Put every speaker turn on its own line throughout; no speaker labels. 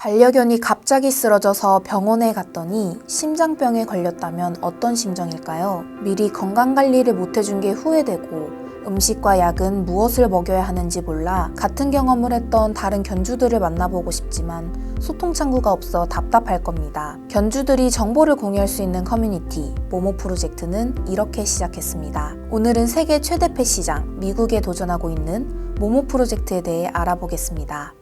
반려견이 갑자기 쓰러져서 병원에 갔더니 심장병에 걸렸다면 어떤 심정일까요? 미리 건강관리를 못해준 게 후회되고 음식과 약은 무엇을 먹여야 하는지 몰라 같은 경험을 했던 다른 견주들을 만나보고 싶지만 소통 창구가 없어 답답할 겁니다. 견주들이 정보를 공유할 수 있는 커뮤니티 모모 프로젝트는 이렇게 시작했습니다. 오늘은 세계 최대 펫 시장 미국에 도전하고 있는 모모 프로젝트에 대해 알아보겠습니다.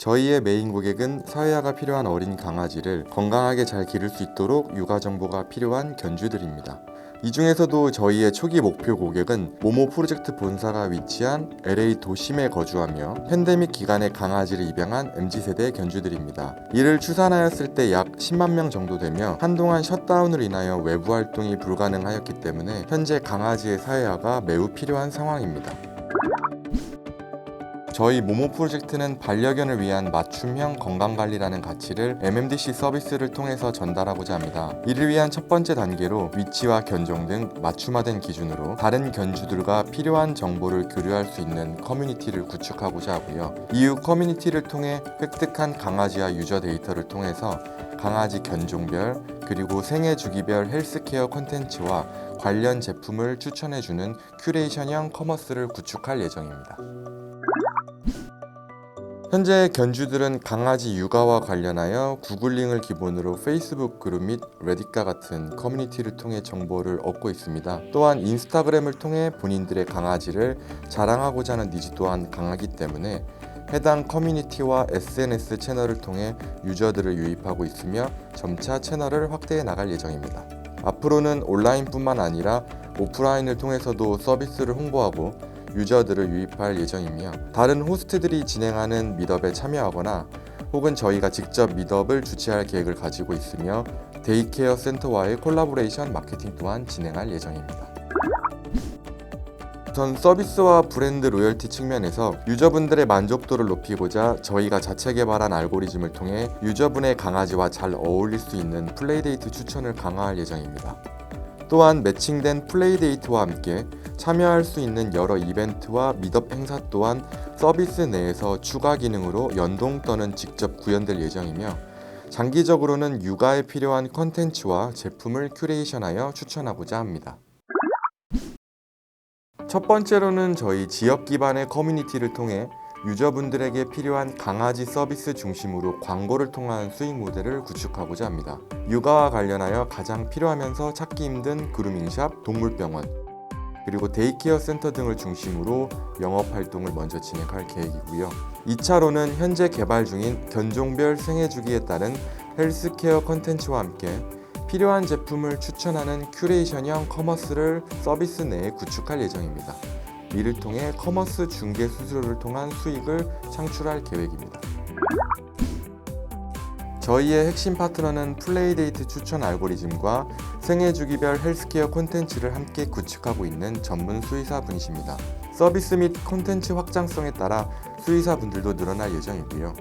저희의 메인 고객은 사회화가 필요한 어린 강아지를 건강하게 잘 기를 수 있도록 육아 정보가 필요한 견주들입니다. 이 중에서도 저희의 초기 목표 고객은 모모 프로젝트 본사가 위치한 LA 도심에 거주하며 팬데믹 기간에 강아지를 입양한 MZ세대 견주들입니다. 이를 추산하였을 때 약 10만 명 정도 되며 한동안 셧다운으로 인하여 외부 활동이 불가능하였기 때문에 현재 강아지의 사회화가 매우 필요한 상황입니다. 저희 모모 프로젝트는 반려견을 위한 맞춤형 건강관리라는 가치를 MMDC 서비스를 통해서 전달하고자 합니다. 이를 위한 첫 번째 단계로 위치와 견종 등 맞춤화된 기준으로 다른 견주들과 필요한 정보를 교류할 수 있는 커뮤니티를 구축하고자 하고요. 이후 커뮤니티를 통해 획득한 강아지와 유저 데이터를 통해서 강아지 견종별 그리고 생애 주기별 헬스케어 콘텐츠와 관련 제품을 추천해주는 큐레이션형 커머스를 구축할 예정입니다. 현재 견주들은 강아지 육아와 관련하여 구글링을 기본으로 페이스북 그룹 및 레딧과 같은 커뮤니티를 통해 정보를 얻고 있습니다. 또한 인스타그램을 통해 본인들의 강아지를 자랑하고자 하는 니즈 또한 강하기 때문에 해당 커뮤니티와 SNS 채널을 통해 유저들을 유입하고 있으며 점차 채널을 확대해 나갈 예정입니다. 앞으로는 온라인뿐만 아니라 오프라인을 통해서도 서비스를 홍보하고 유저들을 유입할 예정이며 다른 호스트들이 진행하는 미덥에 참여하거나 혹은 저희가 직접 미덥을 주최할 계획을 가지고 있으며 데이케어 센터와의 콜라보레이션 마케팅 또한 진행할 예정입니다. 우선 서비스와 브랜드 로열티 측면에서 유저분들의 만족도를 높이고자 저희가 자체 개발한 알고리즘을 통해 유저분의 강아지와 잘 어울릴 수 있는 플레이데이트 추천을 강화할 예정입니다. 또한 매칭된 플레이 데이트와 함께 참여할 수 있는 여러 이벤트와 미덥 행사 또한 서비스 내에서 추가 기능으로 연동 또는 직접 구현될 예정이며 장기적으로는 육아에 필요한 컨텐츠와 제품을 큐레이션하여 추천하고자 합니다. 첫 번째로는 저희 지역 기반의 커뮤니티를 통해 유저분들에게 필요한 강아지 서비스 중심으로 광고를 통한 수익 모델을 구축하고자 합니다. 육아와 관련하여 가장 필요하면서 찾기 힘든 그루밍샵, 동물병원, 그리고 데이케어 센터 등을 중심으로 영업 활동을 먼저 진행할 계획이고요. 2차로는 현재 개발 중인 견종별 생애 주기에 따른 헬스케어 컨텐츠와 함께 필요한 제품을 추천하는 큐레이션형 커머스를 서비스 내에 구축할 예정입니다. 이를 통해 커머스 중개 수수료를 통한 수익을 창출할 계획입니다. 저희의 핵심 파트너는 플레이데이트 추천 알고리즘과 생애 주기별 헬스케어 콘텐츠를 함께 구축하고 있는 전문 수의사 분이십니다. 서비스 및 콘텐츠 확장성에 따라 수의사 분들도 늘어날 예정이고요.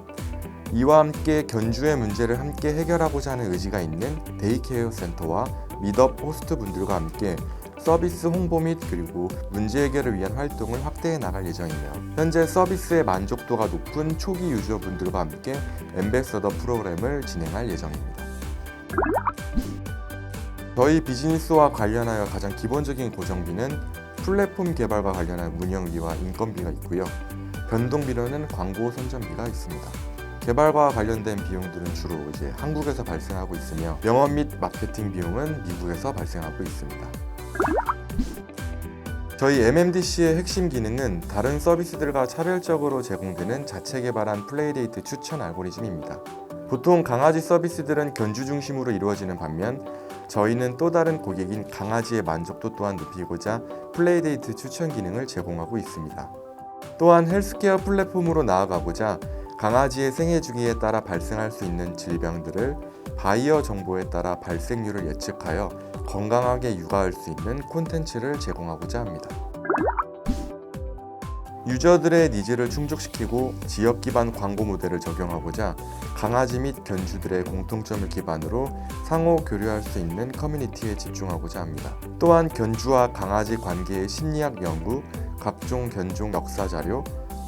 이와 함께 견주의 문제를 함께 해결하고자 하는 의지가 있는 데이케어 센터와 미덥 호스트 분들과 함께 서비스 홍보 및 그리고 문제 해결을 위한 활동을 확대해 나갈 예정이며 현재 서비스의 만족도가 높은 초기 유저분들과 함께 엠베서더 프로그램을 진행할 예정입니다. 저희 비즈니스와 관련하여 가장 기본적인 고정비는 플랫폼 개발과 관련한 운영비와 인건비가 있고요. 변동비로는 광고 선전비가 있습니다. 개발과 관련된 비용들은 주로 이제 한국에서 발생하고 있으며 영업 및 마케팅 비용은 미국에서 발생하고 있습니다. 저희 MMDC의 핵심 기능은 다른 서비스들과 차별적으로 제공되는 자체 개발한 플레이데이트 추천 알고리즘입니다. 보통 강아지 서비스들은 견주 중심으로 이루어지는 반면 저희는 또 다른 고객인 강아지의 만족도 또한 높이고자 플레이데이트 추천 기능을 제공하고 있습니다. 또한 헬스케어 플랫폼으로 나아가고자 강아지의 생애 주기에 따라 발생할 수 있는 질병들을 바이어 정보에 따라 발생률을 예측하여 건강하게 육아할 수 있는 콘텐츠를 제공하고자 합니다. 유저들의 니즈를 충족시키고 지역 기반 광고 모델을 적용하고자 강아지 및 견주들의 공통점을 기반으로 상호 교류할 수 있는 커뮤니티에 집중하고자 합니다. 또한 견주와 강아지 관계의 심리학 연구, 각종 견종 역사 자료,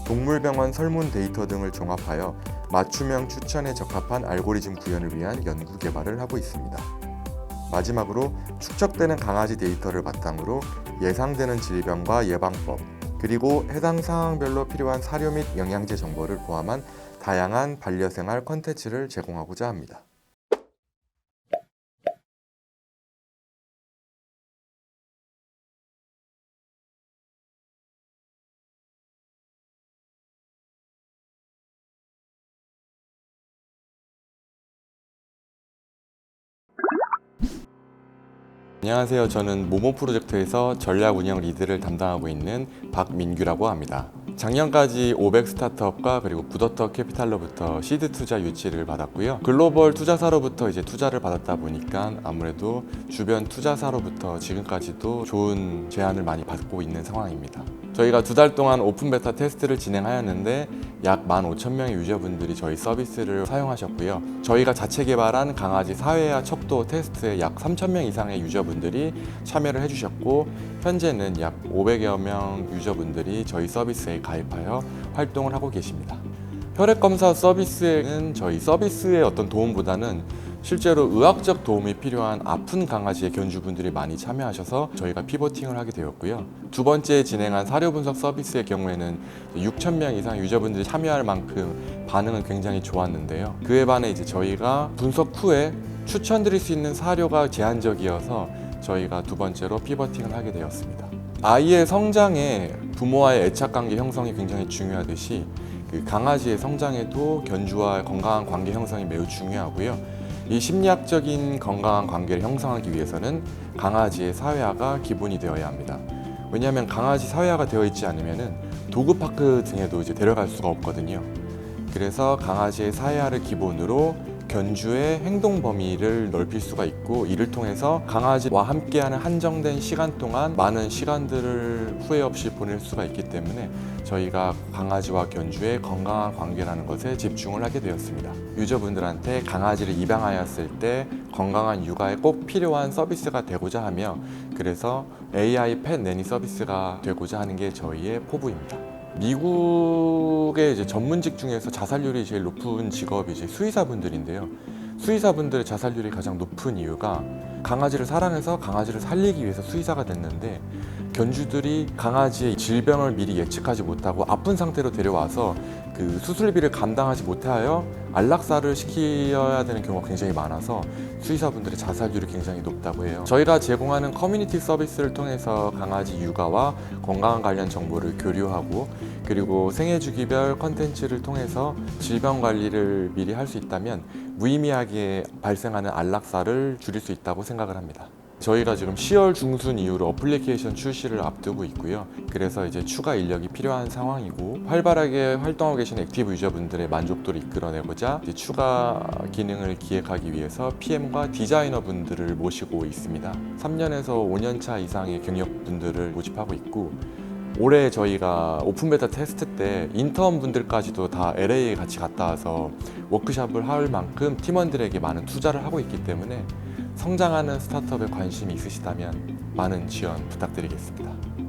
동물병원 설문 데이터 등을 종합하여 맞춤형 추천에 적합한 알고리즘 구현을 위한 연구 개발을 하고 있습니다. 마지막으로 축적되는 강아지 데이터를 바탕으로 예상되는 질병과 예방법, 그리고 해당 상황별로 필요한 사료 및 영양제 정보를 포함한 다양한 반려생활 컨텐츠를 제공하고자 합니다. 안녕하세요. 저는 모모 프로젝트에서 전략 운영 리드를 담당하고 있는 박민규라고 합니다. 작년까지 500 스타트업과 그리고 부더터 캐피탈로부터 시드 투자 유치를 받았고요. 글로벌 투자사로부터 이제 투자를 받았다 보니까 아무래도 주변 투자사로부터 지금까지도 좋은 제안을 많이 받고 있는 상황입니다. 저희가 두 달 동안 오픈 베타 테스트를 진행하였는데 약 15,000명의 유저분들이 저희 서비스를 사용하셨고요. 저희가 자체 개발한 강아지 사회화 척도 테스트에 약 3,000명 이상의 유저분들이 참여를 해주셨고 현재는 약 500여 명 유저분들이 저희 서비스에 가입하여 활동을 하고 계십니다. 혈액 검사 서비스에는 저희 서비스의 어떤 도움보다는 실제로 의학적 도움이 필요한 아픈 강아지의 견주분들이 많이 참여하셔서 저희가 피보팅을 하게 되었고요. 두 번째 진행한 사료 분석 서비스의 경우에는 6,000명 이상 유저분들이 참여할 만큼 반응은 굉장히 좋았는데요. 그에 반해 이제 저희가 분석 후에 추천드릴 수 있는 사료가 제한적이어서 저희가 두 번째로 피버팅을 하게 되었습니다. 아이의 성장에 부모와의 애착 관계 형성이 굉장히 중요하듯이 그 강아지의 성장에도 견주와 건강한 관계 형성이 매우 중요하고요. 이 심리학적인 건강한 관계를 형성하기 위해서는 강아지의 사회화가 기본이 되어야 합니다. 왜냐하면 강아지 사회화가 되어 있지 않으면은 도그파크 등에도 이제 데려갈 수가 없거든요. 그래서 강아지의 사회화를 기본으로 견주의 행동 범위를 넓힐 수가 있고 이를 통해서 강아지와 함께하는 한정된 시간 동안 많은 시간들을 후회 없이 보낼 수가 있기 때문에 저희가 강아지와 견주의 건강한 관계라는 것에 집중을 하게 되었습니다. 유저분들한테 강아지를 입양하였을 때 건강한 육아에 꼭 필요한 서비스가 되고자 하며 그래서 AI 펫 내니 서비스가 되고자 하는 게 저희의 포부입니다. 미국의 이제 전문직 중에서 자살률이 제일 높은 직업이 이제 수의사분들인데요. 수의사분들의 자살률이 가장 높은 이유가 강아지를 사랑해서 강아지를 살리기 위해서 수의사가 됐는데 견주들이 강아지의 질병을 미리 예측하지 못하고 아픈 상태로 데려와서 그 수술비를 감당하지 못하여 안락사를 시켜야 되는 경우가 굉장히 많아서 수의사분들의 자살률이 굉장히 높다고 해요. 저희가 제공하는 커뮤니티 서비스를 통해서 강아지 육아와 건강 관련 정보를 교류하고 그리고 생애 주기별 컨텐츠를 통해서 질병 관리를 미리 할 수 있다면 무의미하게 발생하는 안락사를 줄일 수 있다고 생각을 합니다. 저희가 지금 10월 중순 이후로 어플리케이션 출시를 앞두고 있고요. 그래서 이제 추가 인력이 필요한 상황이고 활발하게 활동하고 계신 액티브 유저분들의 만족도를 이끌어내고자 추가 기능을 기획하기 위해서 PM과 디자이너 분들을 모시고 있습니다. 3년에서 5년 차 이상의 경력분들을 모집하고 있고 올해 저희가 오픈 베타 테스트 때 인턴 분들까지도 다 LA에 같이 갔다 와서 워크숍을 할 만큼 팀원들에게 많은 투자를 하고 있기 때문에 성장하는 스타트업에 관심이 있으시다면 많은 지원 부탁드리겠습니다.